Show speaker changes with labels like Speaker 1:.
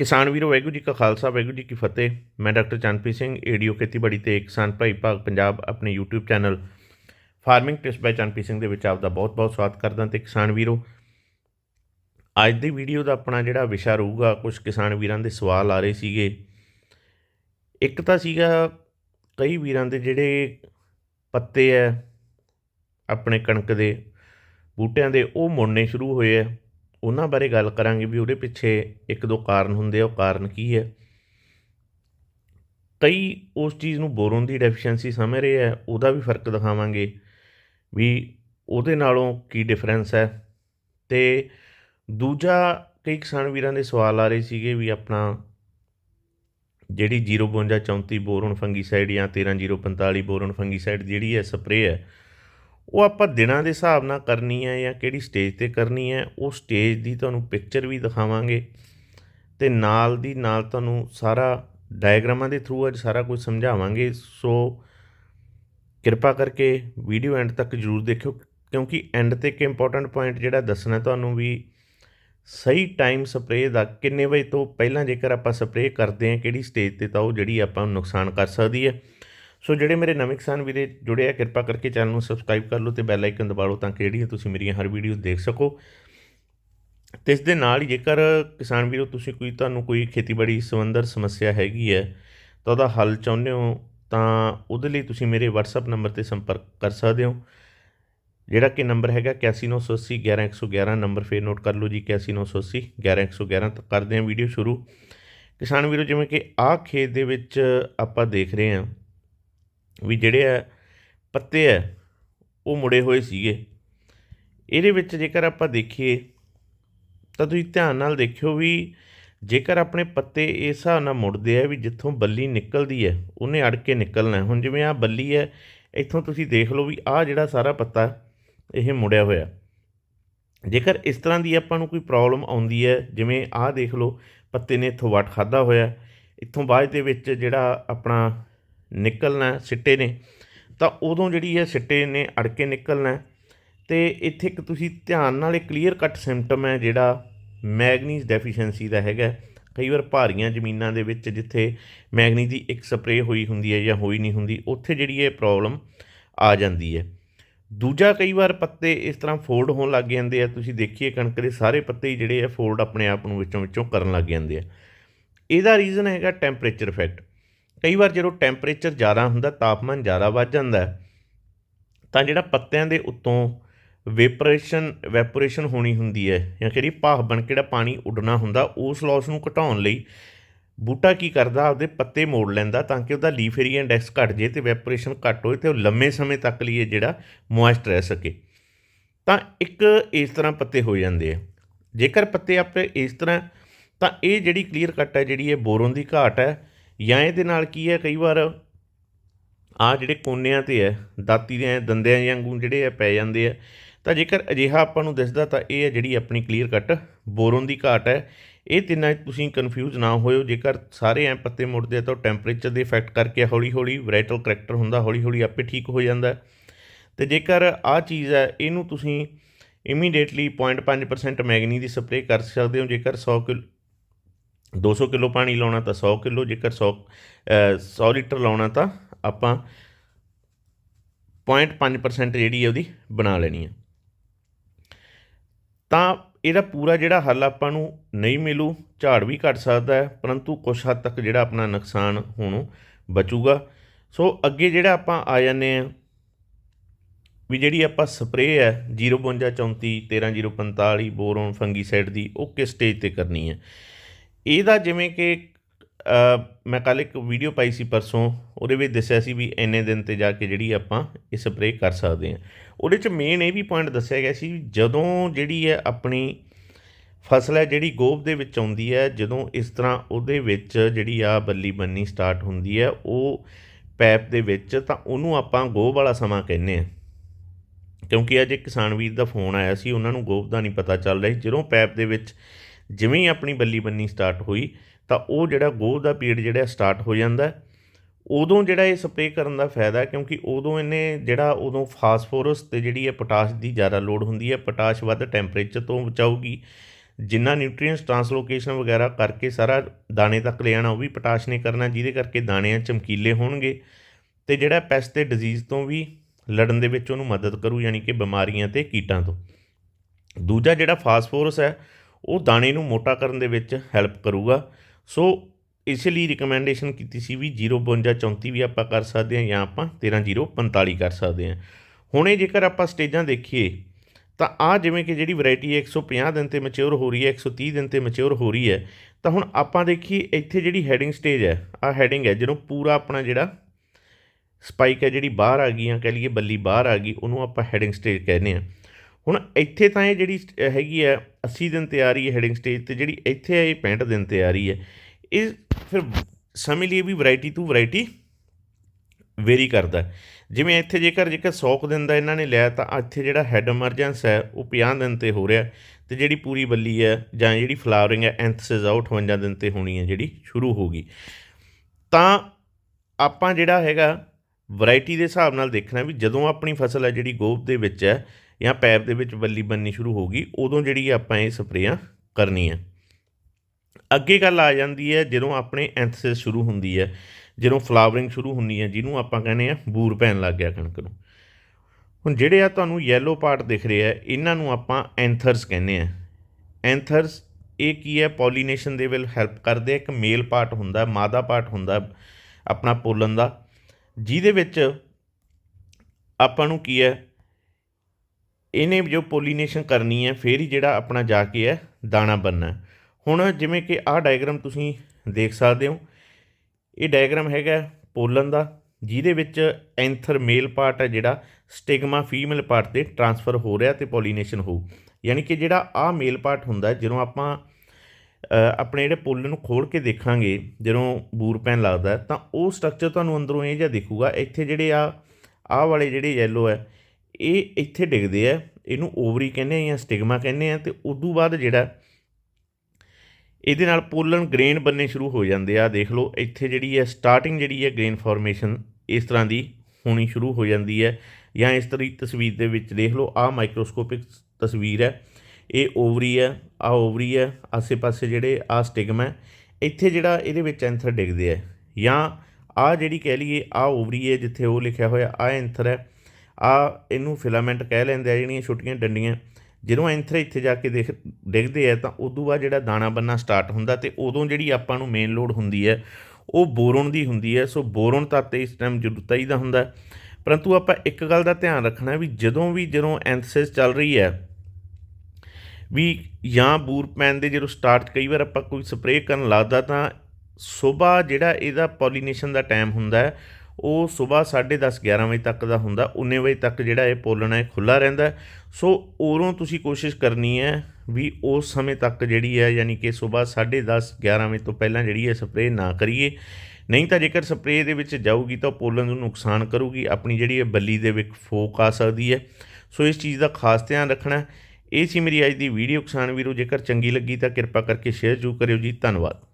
Speaker 1: ਕਿਸਾਨ ਵੀਰੋ, ਵਾਹਿਗੁਰੂ ਜੀ ਕਾ ਖਾਲਸਾ, ਵਾਹਿਗੁਰੂ ਜੀ ਕੀ ਫਤਿਹ। ਮੈਂ ਡਾਕਟਰ ਚੰਨਪ੍ਰੀਤ ਸਿੰਘ, ਏਡੀਓ ਖੇਤੀਬਾੜੀ ਤੇ ਕਿਸਾਨ ਭਾਈ ਭਾਗ ਪੰਜਾਬ ਆਪਣੇ YouTube channel farming tips by Channpreet Singh ਦੇ ਵਿੱਚ ਆਪ ਦਾ ਬਹੁਤ-ਬਹੁਤ ਸਵਾਗਤ ਕਰਦਾ ਤੇ ਕਿਸਾਨ ਵੀਰੋ, ਅੱਜ ਦੀ ਵੀਡੀਓ ਦਾ ਆਪਣਾ ਜਿਹੜਾ ਵਿਸ਼ਾ ਰਹੂਗਾ ਕੁਝ ਕਿਸਾਨ ਵੀਰਾਂ ਦੇ ਸਵਾਲ ਆ ਰਹੇ ਸੀਗੇ। ਇੱਕ ਤਾਂ ਸੀਗਾ, ਕਈ ਵੀਰਾਂ ਦੇ ਜਿਹੜੇ ਪੱਤੇ ਆ ਆਪਣੇ ਕਣਕ ਦੇ ਬੂਟਿਆਂ ਦੇ, ਉਹ ਮੁੜਨੇ ਸ਼ੁਰੂ ਹੋਏ ਆ ਉਹਨਾਂ ਬਾਰੇ ਗੱਲ ਕਰਾਂਗੇ ਵੀ ਉਹਦੇ ਪਿੱਛੇ ਇੱਕ ਦੋ ਕਾਰਨ ਹੁੰਦੇ ਆ, ਉਹ ਕਾਰਨ ਕੀ ਹੈ। ਕਈ ਉਸ ਚੀਜ਼ ਨੂੰ ਬੋਰੋਨ ਦੀ ਡੈਫੀਸ਼ੀਐਂਸੀ ਸਮਝ ਰਹੇ ਆ, ਉਹਦਾ ਵੀ ਫ਼ਰਕ ਦਿਖਾਵਾਂਗੇ ਵੀ ਉਹਦੇ ਨਾਲੋਂ ਕੀ ਡਿਫਰੈਂਸ ਹੈ। ਤੇ ਦੂਜਾ, ਕਈ ਕਿਸਾਨ ਵੀਰਾਂ ਦੇ ਸਵਾਲ ਆ ਰਹੇ ਸੀਗੇ ਵੀ ਆਪਣਾ ਜਿਹੜੀ 052 34 ਬੋਰੋਨ ਫੰਗੀਸਾਈਡ ਜਾਂ 13045 ਬੋਰੋਨ ਫੰਗੀਸਾਈਡ ਜਿਹੜੀ ਹੈ, ਸਪਰੇਅ ਹੈ ਉਹ ਆਪਾਂ ਦਿਨਾਂ ਦੇ ਹਿਸਾਬ ਨਾਲ ਕਰਨੀ ਹੈ ਜਾਂ ਕਿਹੜੀ ਸਟੇਜ ਤੇ ਕਰਨੀ ਹੈ ਉਹ ਸਟੇਜ ਦੀ ਤੁਹਾਨੂੰ ਪਿਕਚਰ ਵੀ ਦਿਖਾਵਾਂਗੇ ਤੇ ਨਾਲ ਦੀ ਨਾਲ ਤੁਹਾਨੂੰ ਸਾਰਾ ਡਾਇਗਰਾਮਾਂ ਦੇ ਥਰੂ ਅੱਜ ਸਾਰਾ ਕੁਝ ਸਮਝਾਵਾਂਗੇ। ਸੋ ਕਿਰਪਾ ਕਰਕੇ ਵੀਡੀਓ ਐਂਡ ਤੱਕ ਜਰੂਰ ਦੇਖਿਓ, ਕਿਉਂਕਿ ਐਂਡ ਤੇ ਇੱਕ ਇੰਪੋਰਟੈਂਟ ਪੁਆਇੰਟ ਜਿਹੜਾ ਦੱਸਣਾ ਤੁਹਾਨੂੰ ਵੀ ਸਹੀ ਟਾਈਮ ਸਪਰੇਅ ਦਾ ਕਿੰਨੇ ਵਜੇ ਤੋਂ ਪਹਿਲਾਂ ਜੇਕਰ ਆਪਾਂ ਸਪਰੇਅ ਕਰਦੇ ਹਾਂ, ਕਿਹੜੀ ਸਟੇਜ ਤੇ ਤਾਂ ਉਹ ਜਿਹੜੀ ਆਪਾਂ ਨੂੰ ਨੁਕਸਾਨ ਕਰ ਸਕਦੀ ਹੈ। ਸੋ ਜਿਹੜੇ ਮੇਰੇ ਨਵੇਂ ਕਿਸਾਨ ਵੀਰੇ ਜੁੜੇ ਆ, ਕਿਰਪਾ ਕਰਕੇ ਚੈਨਲ ਨੂੰ ਸਬਸਕ੍ਰਾਈਬ ਕਰ ਲਓ ਤੇ ਬੈਲ ਆਈਕਨ ਦਬਾ ਲਓ ਤਾਂ ਕਿ ਜਿਹੜੀਆਂ ਤੁਸੀਂ ਮੇਰੀਆਂ ਹਰ ਵੀਡੀਓ ਦੇਖ ਸਕੋ। ਤੇ ਇਸ ਦੇ ਨਾਲ ਜੇਕਰ ਕਿਸਾਨ ਵੀਰੋ ਤੁਸੀਂ ਕੋਈ ਤੁਹਾਨੂੰ ਕੋਈ ਖੇਤੀਬਾੜੀ ਸੰਬੰਧਰ ਸਮੱਸਿਆ ਹੈਗੀ ਹੈ ਤਾਂ ਉਹਦਾ ਹੱਲ ਚਾਹੁੰਦੇ ਹੋ ਤਾਂ ਉਹਦੇ ਲਈ ਤੁਸੀਂ ਮੇਰੇ WhatsApp ਨੰਬਰ ਤੇ ਸੰਪਰਕ ਕਰ ਸਕਦੇ ਹੋ। ਜਿਹੜਾ ਕਿ ਨੰਬਰ ਹੈਗਾ 8198 11111 ਨੰਬਰ ਫੇਰ ਨੋਟ ਕਰ ਲਓ ਜੀ 8198 11111 ਤਾਂ ਕਰਦੇ ਹਾਂ ਵੀਡੀਓ ਸ਼ੁਰੂ। ਕਿਸਾਨ ਵੀਰੋ ਜਿਵੇਂ ਕਿ ਆਹ ਖੇਤ ਦੇ ਵਿੱਚ ਆਪਾਂ ਦੇਖ ਰਹੇ ਹਾਂ ਵੀ ਜਿਹੜੇ ਆ ਪੱਤੇ ਆ, ਉਹ ਮੁੜੇ ਹੋਏ ਸੀਗੇ। ਇਹਦੇ ਵਿੱਚ ਜੇਕਰ ਆਪਾਂ ਦੇਖੀਏ, ਤਾਂ ਤੁਸੀਂ ਧਿਆਨ ਨਾਲ ਦੇਖਿਓ ਵੀ ਜੇਕਰ ਆਪਣੇ ਪੱਤੇ ਇਸ ਹਿਸਾਬ ਨਾਲ ਮੁੜਦੇ ਆ ਵੀ ਜਿੱਥੋਂ ਬੱਲੀ ਨਿਕਲਦੀ ਹੈ ਉਹਨੇ ਅੜ ਕੇ ਨਿਕਲਣਾ ਹੁਣ ਜਿਵੇਂ ਆ ਬੱਲੀ ਹੈ ਇੱਥੋਂ ਤੁਸੀਂ ਦੇਖ ਲਓ ਵੀ ਆਹ ਜਿਹੜਾ ਸਾਰਾ ਪੱਤਾ, ਇਹ ਮੁੜਿਆ ਹੋਇਆ। ਜੇਕਰ ਇਸ ਤਰ੍ਹਾਂ ਦੀ ਆਪਾਂ ਨੂੰ ਕੋਈ ਪ੍ਰੋਬਲਮ ਆਉਂਦੀ ਹੈ ਜਿਵੇਂ ਆਹ ਦੇਖ ਲਓ, ਪੱਤੇ ਨੇ ਇੱਥੋਂ ਵੱਟ ਖਾਦਾ ਹੋਇਆ, ਇੱਥੋਂ ਬਾਅਦ ਦੇ ਵਿੱਚ ਜਿਹੜਾ ਆਪਣਾ ਨਿਕਲਣਾ ਸਿੱਟੇ ਨੇ, ਤਾਂ ਉਦੋਂ ਜਿਹੜੀ ਹੈ ਸਿੱਟੇ ਨੇ, ਅੜ ਕੇ ਨਿਕਲਣਾ ਤੇ ਇੱਥੇ ਇੱਕ ਤੁਸੀਂ ਧਿਆਨ ਨਾਲ ਇਹ ਕਲੀਅਰ ਕੱਟ ਸਿੰਪਟਮ ਹੈ ਜਿਹੜਾ ਮੈਗਨੀਜ਼ ਡੈਫੀਸ਼ੀਐਂਸੀ ਦਾ ਹੈਗਾ ਕਈ ਵਾਰ ਭਾਰੀਆਂ ਜ਼ਮੀਨਾਂ ਦੇ ਵਿੱਚ ਜਿੱਥੇ ਮੈਗਨੀਜ਼ ਦੀ ਇੱਕ ਸਪਰੇਅ ਹੋਈ ਹੁੰਦੀ ਹੈ ਜਾਂ ਹੋਈ ਨਹੀਂ ਹੁੰਦੀ, ਉੱਥੇ ਜਿਹੜੀ ਇਹ ਪ੍ਰੋਬਲਮ ਆ ਜਾਂਦੀ ਹੈ। ਦੂਜਾ ਕਈ ਵਾਰ ਪੱਤੇ ਇਸ ਤਰ੍ਹਾਂ ਫੋਲਡ ਹੋਣ ਲੱਗ ਜਾਂਦੇ ਆ। ਤੁਸੀਂ ਦੇਖੀਏ ਕਣਕ ਦੇ ਸਾਰੇ ਪੱਤੇ ਹੀ ਜਿਹੜੇ ਆ ਫੋਲਡ ਆਪਣੇ ਆਪ ਨੂੰ ਵਿੱਚੋਂ ਵਿੱਚੋਂ ਕਰਨ ਲੱਗ ਜਾਂਦੇ ਆ। ਇਹਦਾ ਰੀਜ਼ਨ ਹੈਗਾ ਟੈਂਪਰੇਚਰ ਇਫੈਕਟ ਕਈ ਵਾਰ ਜਦੋਂ ਟੈਂਪਰੇਚਰ ਜ਼ਿਆਦਾ ਹੁੰਦਾ, ਤਾਪਮਾਨ ਜ਼ਿਆਦਾ ਵੱਧ ਜਾਂਦਾ ਤਾਂ ਜਿਹੜਾ ਪੱਤਿਆਂ ਦੇ ਉੱਤੋਂ ਵੇਪਰੇਸ਼ਨ ਵੈਪੋਰੇਸ਼ਨ ਹੋਣੀ ਹੁੰਦੀ ਹੈ ਜਾਂ ਕਿਹੜੀ ਭਾਫ ਬਣ ਕੇ ਜਿਹੜਾ ਪਾਣੀ ਉੱਡਣਾ ਹੁੰਦਾ, ਉਸ ਲਾਸ ਨੂੰ ਘਟਾਉਣ ਲਈ ਬੂਟਾ ਕੀ ਕਰਦਾ, ਆਪਦੇ ਪੱਤੇ ਮੋੜ ਲੈਂਦਾ ਤਾਂ ਕਿ ਉਹਦਾ ਲੀਫ ਏਰੀਆ ਇੰਡੈਕਸ ਘਟ ਜੇ ਤੇ ਵੈਪੋਰੇਸ਼ਨ ਘੱਟ ਹੋਏ ਤੇ ਉਹ ਲੰਮੇ ਸਮੇਂ ਤੱਕ ਲਈ ਇਹ ਜਿਹੜਾ ਮੋਇਸਟ ਰਹਿ ਸਕੇ। ਤਾਂ ਇੱਕ ਇਸ ਤਰ੍ਹਾਂ ਪੱਤੇ ਹੋ ਜਾਂਦੇ ਆ। ਜੇਕਰ ਪੱਤੇ ਆਪਣੇ ਇਸ ਤਰ੍ਹਾਂ, ਤਾਂ ਇਹ ਜਿਹੜੀ ਕਲੀਅਰ ਕੱਟ ਹੈ, ਜਿਹੜੀ ਇਹ ਬੋਰੋਨ ਦੀ ਘਾਟ ਹੈ ਜਾਂ ਇਹਦੇ ਨਾਲ ਕੀ ਹੈ, ਕਈ ਵਾਰ ਆ ਜਿਹੜੇ ਕੋਨਿਆਂ ਤੇ ਹੈ, ਦਾਤੀ ਦੇ ਦੰਦਿਆਂ ਵਾਂਗੂ ਜਿਹੜੇ ਆ ਪੈ ਜਾਂਦੇ ਆ ਤਾਂ ਜੇਕਰ ਅਜਿਹਾ ਆਪਾਂ ਨੂੰ ਦਿਸਦਾ ਤਾਂ ਇਹ ਹੈ ਜਿਹੜੀ ਆਪਣੀ ਕਲੀਅਰ ਕੱਟ ਬੋਰੋਨ ਦੀ ਘਾਟ ਹੈ ਇਹ ਤਿੰਨਾਂ 'ਚ ਤੁਸੀਂ ਕਨਫਿਊਜ਼ ਨਾ ਹੋਇਓ, ਜੇਕਰ ਸਾਰੇ ਐ ਪੱਤੇ ਮੁੜਦੇ ਆ ਤਾਂ ਟੈਂਪਰੇਚਰ ਦੇ ਇਫੈਕਟ ਕਰਕੇ ਹੌਲੀ ਹੌਲੀ ਵੈਰਾਈਟਲ ਕਰੈਕਟਰ ਹੁੰਦਾ ਹੌਲੀ ਹੌਲੀ ਆਪੇ ਠੀਕ ਹੋ ਜਾਂਦਾ ਹੈ। ਤੇ ਜੇਕਰ ਆ ਚੀਜ਼ ਹੈ, ਇਹਨੂੰ ਤੁਸੀਂ ਇਮੀਡੀਏਟਲੀ 0.5% ਮੈਗਨੀ ਦੀ ਸਪਰੇਅ ਕਰ ਸਕਦੇ ਹੋ, ਜੇਕਰ 100 ਕਿਲੋ 200 ਕਿਲੋ ਪਾਣੀ ਲਾਉਣਾ ਤਾਂ 100 ਕਿਲੋ, ਜੇਕਰ 100 100 ਲੀਟਰ ਲਾਉਣਾ ਤਾਂ ਆਪਾਂ 0.5% ਜਿਹੜੀ ਹੈ ਉਹਦੀ ਬਣਾ ਲੈਣੀ ਹੈ। ਤਾਂ ਇਹਦਾ ਪੂਰਾ ਜਿਹੜਾ ਹੱਲ ਆਪਾਂ ਨੂੰ ਨਹੀਂ ਮਿਲੂ, ਝਾੜ ਵੀ ਘਟ ਸਕਦਾ ਹੈ, ਪਰੰਤੂ ਕੁਝ ਹੱਦ ਤੱਕ ਜਿਹੜਾ ਆਪਣਾ ਨੁਕਸਾਨ ਹੋਣੋਂ ਬਚੂਗਾ। ਸੋ ਅੱਗੇ ਜਿਹੜਾ ਆਪਾਂ ਆ ਜਾਂਦੇ ਆ ਵੀ ਜਿਹੜੀ ਆਪਾਂ ਸਪਰੇਅ ਹੈ 052 34 13045 ਬੋਰੋਨ ਫੰਗੀਸਾਈਡ ਦੀ, ਉਹ ਕਿਸ ਸਟੇਜ ਤੇ ਕਰਨੀ ਹੈ? ਇਹਦਾ ਜਿਵੇਂ ਕਿ ਮੈਂ ਕੱਲ ਇੱਕ ਵੀਡੀਓ ਪਾਈ ਸੀ ਪਰਸੋਂ, ਉਹਦੇ ਵਿੱਚ ਦੱਸਿਆ ਸੀ ਵੀ ਇੰਨੇ ਦਿਨ ਤੇ ਜਾ ਕੇ ਜਿਹੜੀ ਆਪਾਂ ਇਹ ਸਪਰੇਅ ਕਰ ਸਕਦੇ ਹਾਂ। ਉਹਦੇ ਚ ਮੇਨ ਇਹ ਵੀ ਪੁਆਇੰਟ ਦੱਸਿਆ ਗਿਆ ਸੀ ਵੀ ਜਦੋਂ ਜਿਹੜੀ ਹੈ ਆਪਣੀ ਫਸਲ ਹੈ, ਜਿਹੜੀ ਗੋਭ ਦੇ ਵਿੱਚ ਆਉਂਦੀ ਹੈ, ਜਦੋਂ ਇਸ ਤਰ੍ਹਾਂ ਉਹਦੇ ਵਿੱਚ ਜਿਹੜੀ ਆ ਬੱਲੀ ਬੰਨੀ ਸਟਾਰਟ ਹੁੰਦੀ ਹੈ, ਉਹ ਪੈਪ ਦੇ ਵਿੱਚ, ਤਾਂ ਉਹਨੂੰ ਆਪਾਂ ਗੋਭ ਵਾਲਾ ਸਮਾਂ ਕਹਿੰਦੇ ਆ ਕਿਉਂਕਿ ਅੱਜ ਇੱਕ ਕਿਸਾਨ ਵੀਰ ਦਾ ਫੋਨ ਆਇਆ ਸੀ, ਉਹਨਾਂ ਨੂੰ ਗੋਭ ਦਾ ਨਹੀਂ ਪਤਾ ਚੱਲ ਰਿਹਾ ਸੀ। ਜਦੋਂ ਪੈਪ ਦੇ ਵਿੱਚ ਜਿਵੇਂ ਹੀ ਆਪਣੀ ਬੱਲੀ ਬੰਨੀ ਸਟਾਰਟ ਹੋਈ, ਤਾਂ ਉਹ ਜਿਹੜਾ ਗੋਭ ਦਾ ਪੀੜ ਜਿਹੜਾ ਸਟਾਰਟ ਹੋ ਜਾਂਦਾ ਉਦੋਂ ਜਿਹੜਾ ਇਹ ਸਪਰੇਅ ਕਰਨ ਦਾ ਫਾਇਦਾ ਕਿਉਂਕਿ ਉਦੋਂ ਇਹਨੇ ਜਿਹੜਾ ਉਦੋਂ ਫਾਸਫੋਰਸ ਤੇ ਜਿਹੜੀ ਹੈ ਪੋਟਾਸ਼ ਦੀ ਜ਼ਿਆਦਾ ਲੋੜ ਹੁੰਦੀ ਹੈ ਪੋਟਾਸ਼ ਵੱਧ ਟੈਂਪਰੇਚਰ ਤੋਂ ਬਚਾਊਗੀ। ਜਿੰਨਾ ਨਿਊਟ੍ਰੀਐਂਟਸ ਟ੍ਰਾਂਸਲੋਕੇਸ਼ਨ ਵਗੈਰਾ ਕਰਕੇ ਸਾਰਾ ਦਾਣੇ ਤੱਕ ਲੈ ਆਉਣਾ, ਉਹ ਵੀ ਪੋਟਾਸ਼ ਨੇ ਕਰਨਾ, ਜਿਹਦੇ ਕਰਕੇ ਦਾਣੇ ਆ ਚਮਕੀਲੇ ਹੋਣਗੇ। ਤੇ ਜਿਹੜਾ ਪੈਸਟ ਤੇ ਡਿਜ਼ੀਜ਼ ਤੋਂ ਵੀ ਲੜਨ ਦੇ ਵਿੱਚ ਉਹਨੂੰ ਮਦਦ ਕਰੂ, ਯਾਨੀ ਕਿ ਬਿਮਾਰੀਆਂ ਤੇ ਕੀਟਾਂ ਤੋਂ। ਦੂਜਾ ਜਿਹੜਾ ਫਾਸਫੋਰਸ ਹੈ ਉਹ ਦਾਣੇ ਨੂੰ ਮੋਟਾ ਕਰਨ ਦੇ ਵਿੱਚ ਹੈਲਪ ਕਰੂਗਾ। ਸੋ ਇਸ ਲਈ ਰਿਕਮੈਂਡੇਸ਼ਨ ਕੀਤੀ ਸੀ ਵੀ 052 34 ਵੀ ਆਪਾਂ ਕਰ ਸਕਦੇ ਹਾਂ ਜਾਂ ਆਪਾਂ 13045 ਕਰ ਸਕਦੇ ਹਾਂ। ਹੁਣੇ ਜੇਕਰ ਆਪਾਂ ਸਟੇਜਾਂ ਦੇਖੀਏ, ਤਾਂ ਆ ਜਿਵੇਂ ਕਿ ਜਿਹੜੀ ਵੈਰਾਈਟੀ 150 ਦਿਨ ਤੇ ਮੈਚੁਰ ਹੋ ਰਹੀ ਹੈ 130 ਦਿਨ ਤੇ ਮੈਚੁਰ ਹੋ ਰਹੀ ਹੈ, ਤਾਂ ਹੁਣ ਆਪਾਂ ਦੇਖੀਏ ਇੱਥੇ ਜਿਹੜੀ ਹੈਡਿੰਗ ਸਟੇਜ ਹੈ ਆ ਹੈਡਿੰਗ ਹੈ ਜਦੋਂ ਪੂਰਾ ਆਪਣਾ ਜਿਹੜਾ ਸਪਾਈਕ ਹੈ ਜਿਹੜੀ ਬਾਹਰ ਆ ਗਈ ਜਾਂ ਕਹਿ ਲਈਏ ਬੱਲੀ ਬਾਹਰ ਆ ਗਈ, ਉਹਨੂੰ ਆਪਾਂ ਹੈਡਿੰਗ ਸਟੇਜ ਕਹਿੰਦੇ ਆ ਹੁਣ ਇੱਥੇ ਤਾਂ ਇਹ ਜਿਹੜੀ ਹੈਗੀ ਹੈ 80 ਦਿਨ ਤੇ ਆ ਰਹੀ ਹੈ ਹੈਡਿੰਗ ਸਟੇਜ ਤੇ, ਜਿਹੜੀ ਇੱਥੇ ਹੈ ਇਹ 65 ਦਿਨ ਤੇ ਆ ਰਹੀ ਹੈ। ਇਹ ਫਿਰ ਸਮਝ ਲਈਏ ਵੀ ਵੈਰਾਈਟੀ ਟੂ ਵੈਰਾਈਟੀ ਵੇਰੀ ਕਰਦਾ ਜਿਵੇਂ ਇੱਥੇ ਜੇਕਰ ਜੇਕਰ 100 ਕੁ ਦਿਨ ਦਾ ਇਹਨਾਂ ਨੇ ਲਿਆ, ਤਾਂ ਇੱਥੇ ਜਿਹੜਾ ਹੈਡ ਐਮਰਜੈਂਸ ਹੈ, ਉਹ 50 ਦਿਨ ਤੇ ਹੋ ਰਿਹਾ ਤੇ ਜਿਹੜੀ ਪੂਰੀ ਬੱਲੀ ਹੈ ਜਾਂ ਜਿਹੜੀ ਫਲਾਵਰਿੰਗ ਹੈ ਐਂਥਸਿਸ ਆ, ਉਹ 58 ਦਿਨ ਤੇ ਹੋਣੀ ਹੈ ਜਿਹੜੀ ਸ਼ੁਰੂ ਹੋ ਗਈ। ਤਾਂ ਆਪਾਂ ਜਿਹੜਾ ਹੈਗਾ ਵੈਰਾਈਟੀ ਦੇ ਹਿਸਾਬ ਨਾਲ ਦੇਖਣਾ ਵੀ ਜਦੋਂ ਆਪਣੀ ਫਸਲ ਹੈ ਜਿਹੜੀ ਗੋਭ ਦੇ ਵਿੱਚ ਹੈ ਜਾਂ ਪੈਪ ਦੇ ਵਿੱਚ ਬੱਲੀ ਬੰਨੀ ਸ਼ੁਰੂ ਹੋ ਗਈ, ਉਦੋਂ ਜਿਹੜੀ ਆਪਾਂ ਇਹ ਸਪਰੇਆਂ ਕਰਨੀਆਂ ਅੱਗੇ ਗੱਲ ਆ ਜਾਂਦੀ ਹੈ, ਜਦੋਂ ਆਪਣੇ ਐਂਥਸਿਸ ਸ਼ੁਰੂ ਹੁੰਦੀ ਹੈ, ਜਦੋਂ ਫਲਾਵਰਿੰਗ ਸ਼ੁਰੂ ਹੁੰਦੀ ਹੈ, ਜਿਹਨੂੰ ਆਪਾਂ ਕਹਿੰਦੇ ਆ ਬੂਰ ਪੈਣ ਲੱਗ ਗਿਆ ਕਣਕ ਨੂੰ। ਹੁਣ ਜਿਹੜੇ ਆ ਤੁਹਾਨੂੰ ਯੈਲੋ ਪਾਰਟ ਦਿਖ ਰਹੇ ਹੈ ਇਹਨਾਂ ਨੂੰ ਆਪਾਂ ਐਂਥਰਸ ਕਹਿੰਦੇ ਆ। ਐਂਥਰਸ ਇਹ ਕੀ ਹੈ? ਪੋਲੀਨੇਸ਼ਨ ਦੇ ਵਿੱਚ ਹੈਲਪ ਕਰਦੇ ਇੱਕ ਮੇਲ ਪਾਰਟ ਹੁੰਦਾ, ਮਾਦਾ ਪਾਰਟ ਹੁੰਦਾ, ਆਪਣਾ ਪੋਲਨ ਦਾ, ਜਿਹਦੇ ਵਿੱਚ ਆਪਾਂ ਨੂੰ ਕੀ ਹੈ? ਇਹਨੇ ਜੋ ਪੋਲੀਨੇਸ਼ਨ ਕਰਨੀ ਹੈ, ਫੇਰ ਹੀ ਜਿਹੜਾ ਆਪਣਾ ਜਾ ਕੇ ਹੈ ਦਾਣਾ ਬਣਨਾ ਹੁਣ ਜਿਵੇਂ ਕਿ ਆਹ ਡਾਇਗਰਾਮ ਤੁਸੀਂ ਦੇਖ ਸਕਦੇ ਹੋ। ਇਹ ਡਾਇਗਰਾਮ ਹੈਗਾ ਪੋਲਨ ਦਾ, ਜਿਹਦੇ ਵਿੱਚ ਐਂਥਰ ਮੇਲ ਪਾਰਟ ਹੈ ਜਿਹੜਾ, ਸਟਿਗਮਾ ਫੀਮੇਲ ਪਾਰਟ ਤੇ ਟਰਾਂਸਫਰ ਹੋ ਰਿਹਾ ਤੇ ਪੋਲੀਨੇਸ਼ਨ ਹੋ ਯਾਨੀ ਕਿ ਜਿਹੜਾ ਆਹ ਮੇਲ ਪਾਰਟ ਹੁੰਦਾ ਜਦੋਂ ਆਪਾਂ ਆਪਣੇ ਜਿਹੜੇ ਪੁੱਲ ਨੂੰ ਖੋਲ ਕੇ ਦੇਖਾਂਗੇ, ਜਦੋਂ ਬੂਰ ਪੈਣ ਲੱਗਦਾ ਤਾਂ ਉਹ ਸਟਰਕਚਰ ਤੁਹਾਨੂੰ ਅੰਦਰੋਂ ਇਹ ਜਿਹਾ ਦਿਖੂਗਾ। ਇੱਥੇ ਜਿਹੜੇ ਆ, ਆਹ ਵਾਲੇ ਜਿਹੜੇ ਯੈਲੋ ਹੈ ਇਹ ਇੱਥੇ ਡਿੱਗਦੇ ਆ, ਇਹਨੂੰ ਓਵਰੀ ਕਹਿੰਦੇ ਆ ਜਾਂ ਸਟਿਗਮਾ ਕਹਿੰਦੇ ਆ ਤੇ ਉਦੋਂ ਬਾਅਦ ਜਿਹੜਾ ਇਹਦੇ ਨਾਲ ਪੋਲਨ ਗ੍ਰੇਨ ਬੰਨੇ ਸ਼ੁਰੂ ਹੋ ਜਾਂਦੇ ਆ ਦੇਖ ਲਓ, ਇੱਥੇ ਜਿਹੜੀ ਹੈ ਸਟਾਰਟਿੰਗ ਜਿਹੜੀ ਹੈ ਗ੍ਰੇਨ ਫਾਰਮੇਸ਼ਨ ਇਸ ਤਰ੍ਹਾਂ ਦੀ ਹੋਣੀ ਸ਼ੁਰੂ ਹੋ ਜਾਂਦੀ ਹੈ ਜਾਂ ਇਸ ਤਰ੍ਹਾਂ ਦੀ ਤਸਵੀਰ ਦੇ ਵਿੱਚ ਦੇਖ ਲਓ, ਆਹ ਮਾਈਕਰੋਸਕੋਪਿਕ ਤਸਵੀਰ ਹੈ, ਇਹ ਓਵਰੀ ਹੈ ਆ ਓਵਰੀ ਹੈ, ਆਸੇ-ਪਾਸੇ ਜਿਹੜੇ ਆ ਸਟਿਗਮਾ ਹੈ, ਇੱਥੇ ਜਿਹੜਾ ਇਹਦੇ ਵਿੱਚ ਐਂਥਰ ਡਿੱਗਦੇ ਆ ਜਾਂ ਆ ਜਿਹੜੀ ਕਹਿ ਲਈਏ ਆ ਓਵਰੀ ਹੈ ਜਿੱਥੇ ਉਹ ਲਿਖਿਆ ਹੋਇਆ ਆ ਐਂਥਰ ਹੈ ਆ ਇਹਨੂੰ ਫਿਲਾਮੈਂਟ ਕਹਿ ਲੈਂਦੇ ਆ ਜਿਹੜੀਆਂ ਛੋਟੀਆਂ ਡੰਡੀਆਂ। ਜਦੋਂ ਐਂਥਰ ਇੱਥੇ ਜਾ ਕੇ ਦੇਖ ਡਿੱਗਦੇ ਆ ਤਾਂ ਉਦੋਂ ਬਾਅਦ ਜਿਹੜਾ ਦਾਣਾ ਬੰਨਾ ਸਟਾਰਟ ਹੁੰਦਾ ਤੇ ਉਦੋਂ ਜਿਹੜੀ ਆਪਾਂ ਨੂੰ ਮੇਨ ਲੋਡ ਹੁੰਦੀ ਹੈ, ਉਹ ਬੋਰੋਨ ਦੀ ਹੁੰਦੀ ਹੈ। ਸੋ ਬੋਰੋਨ ਤੱਤ ਇਸ ਟਾਈਮ ਜ਼ਰੂਰਤਾ ਹੀ ਦਾ ਹੁੰਦਾ। ਪਰੰਤੂ ਆਪਾਂ ਇੱਕ ਗੱਲ ਦਾ ਧਿਆਨ ਰੱਖਣਾ ਵੀ ਜਦੋਂ ਵੀ ਜਦੋਂ ਐਂਥਸਿਸ ਚੱਲ ਰਹੀ ਹੈ, ਵੀ ਜਾਂ ਬੂਰ ਪੈਣ ਦੇ ਜਦੋਂ ਸਟਾਰਟ ਕਈ ਵਾਰ ਆਪਾਂ ਕੋਈ ਸਪਰੇਅ ਕਰਨ ਲੱਗਦਾ ਤਾਂ ਸਵੇਰ ਜਿਹੜਾ ਇਹਦਾ ਪੋਲੀਨੇਸ਼ਨ ਦਾ ਟਾਈਮ ਹੁੰਦਾ ਹੈ ਉਹ ਸਵੇਰ 10:30 11 ਵਜੇ ਤੱਕ ਦਾ ਹੁੰਦਾ 19 ਵਜੇ ਤੱਕ ਜਿਹੜਾ ਇਹ ਪੋਲਣਾ ਹੈ ਖੁੱਲਾ ਰਹਿੰਦਾ ਸੋ ਉਦੋਂ ਤੁਸੀਂ ਕੋਸ਼ਿਸ਼ ਕਰਨੀ ਹੈ ਵੀ ਉਸ ਸਮੇਂ ਤੱਕ ਜਿਹੜੀ ਹੈ, ਯਾਨੀ ਕਿ ਸਵੇਰ 10:30 11 ਵਜੇ ਤੋਂ ਪਹਿਲਾਂ ਜਿਹੜੀ ਹੈ, ਸਪਰੇਅ ਨਾ ਕਰੀਏ। ਨਹੀਂ ਤਾਂ ਜੇਕਰ ਸਪਰੇਅ ਦੇ ਵਿੱਚ ਜਾਊਗੀ ਤਾਂ ਪੋਲਨ ਨੂੰ ਨੁਕਸਾਨ ਕਰੂਗੀ, ਆਪਣੀ ਜਿਹੜੀ ਹੈ ਬੱਲੀ ਦੇ ਵਿੱਚ ਫੋਕ ਆ ਸਕਦੀ ਹੈ। ਸੋ ਇਸ ਚੀਜ਼ ਦਾ ਖਾਸ ਧਿਆਨ ਰੱਖਣਾ ਇਹ ਸੀ ਮੇਰੀ ਅੱਜ ਦੀ ਵੀਡੀਓ। ਕਿਸਾਨ ਵੀਰੋ, ਜੇਕਰ ਚੰਗੀ ਲੱਗੀ ਤਾਂ ਕਿਰਪਾ ਕਰਕੇ ਸ਼ੇਅਰ ਜ਼ਰੂਰ ਕਰਿਓ ਜੀ। ਧੰਨਵਾਦ।